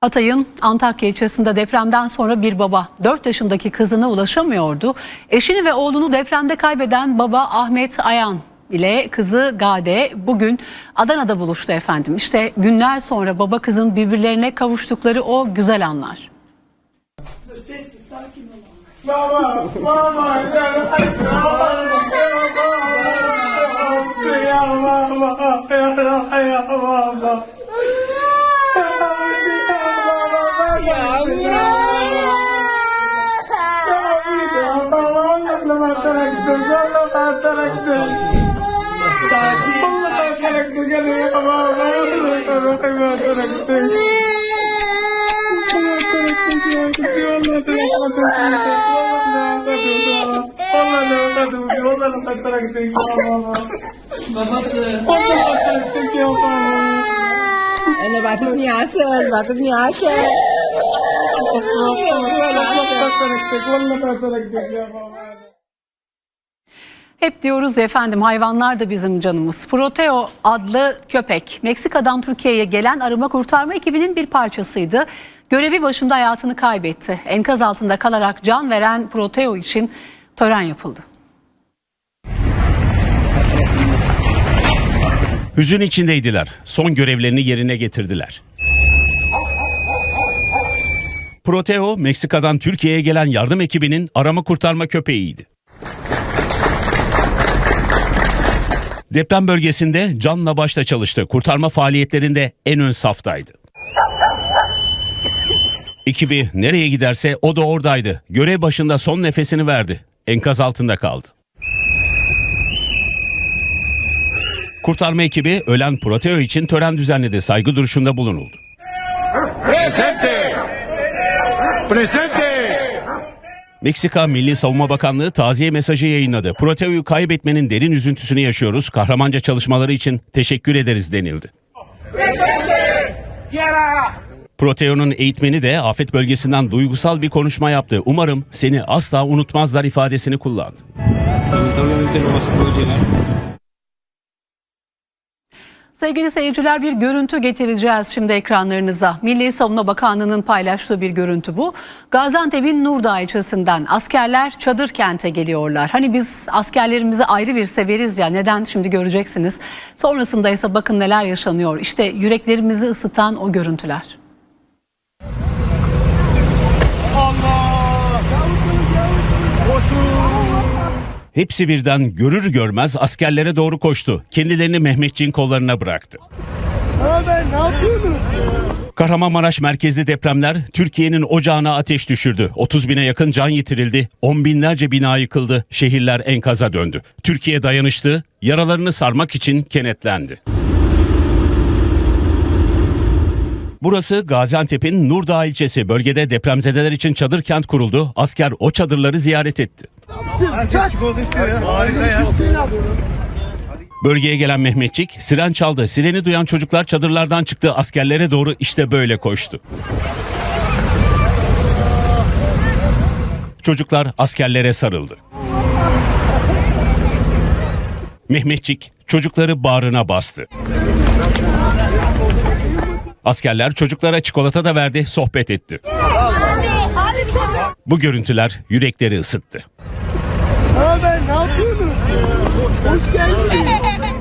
Hatay'ın Antakya ilçesinde depremden sonra bir baba 4 yaşındaki kızına ulaşamıyordu. Eşini ve oğlunu depremde kaybeden baba Ahmet Ayan ile kızı Gade bugün Adana'da buluştu efendim. İşte günler sonra baba kızın birbirlerine kavuştukları o güzel anlar. Baba, baba, ya baba, ya baba, ya bathroom নিয়ে আসে বাথরুম নিয়ে আসে করতে করতে করতে করতে করতে করতে Hep diyoruz efendim hayvanlar da bizim canımız. Proteo adlı köpek Meksika'dan Türkiye'ye gelen arama kurtarma ekibinin bir parçasıydı. Görevi başında hayatını kaybetti. Enkaz altında kalarak can veren Proteo için tören yapıldı. Hüzün içindeydiler. Son görevlerini yerine getirdiler. Proteo, Meksika'dan Türkiye'ye gelen yardım ekibinin arama kurtarma köpeğiydi. Deprem bölgesinde canla başla çalıştı. Kurtarma faaliyetlerinde en ön saftaydı. Ekibi nereye giderse o da oradaydı. Görev başında son nefesini verdi. Enkaz altında kaldı. Kurtarma ekibi ölen Proteo için tören düzenledi. Saygı duruşunda bulunuldu. Presente! Presente! Meksika Milli Savunma Bakanlığı taziye mesajı yayınladı. Proteo'yu kaybetmenin derin üzüntüsünü yaşıyoruz. Kahramanca çalışmaları için teşekkür ederiz denildi. Proteo'nun eğitmeni de afet bölgesinden duygusal bir konuşma yaptı. Umarım seni asla unutmazlar ifadesini kullandı. Sevgili seyirciler bir görüntü getireceğiz şimdi ekranlarınıza. Milli Savunma Bakanlığı'nın paylaştığı bir görüntü bu. Gaziantep'in Nurdağ ilçesinden askerler çadır kente geliyorlar. Hani biz askerlerimizi ayrı bir severiz ya neden şimdi göreceksiniz. Sonrasında ise bakın neler yaşanıyor. İşte yüreklerimizi ısıtan o görüntüler. Hepsi birden görür görmez askerlere doğru koştu. Kendilerini Mehmetçiğin kollarına bıraktı. Kahramanmaraş merkezli depremler Türkiye'nin ocağına ateş düşürdü. 30 bine yakın can yitirildi. On binlerce bina yıkıldı. Şehirler enkaza döndü. Türkiye dayanıştı. Yaralarını sarmak için kenetlendi. Burası Gaziantep'in Nurdağ ilçesi. Bölgede depremzedeler için çadır kent kuruldu. Asker o çadırları ziyaret etti. Bölgeye gelen Mehmetçik siren çaldı. Sireni duyan çocuklar çadırlardan çıktı. Askerlere doğru işte böyle koştu. Çocuklar askerlere sarıldı. Mehmetçik çocukları bağrına bastı. Askerler çocuklara çikolata da verdi, sohbet etti. Bu görüntüler yürekleri ısıttı. Ne yapıyorsunuz? Hoş geldiniz.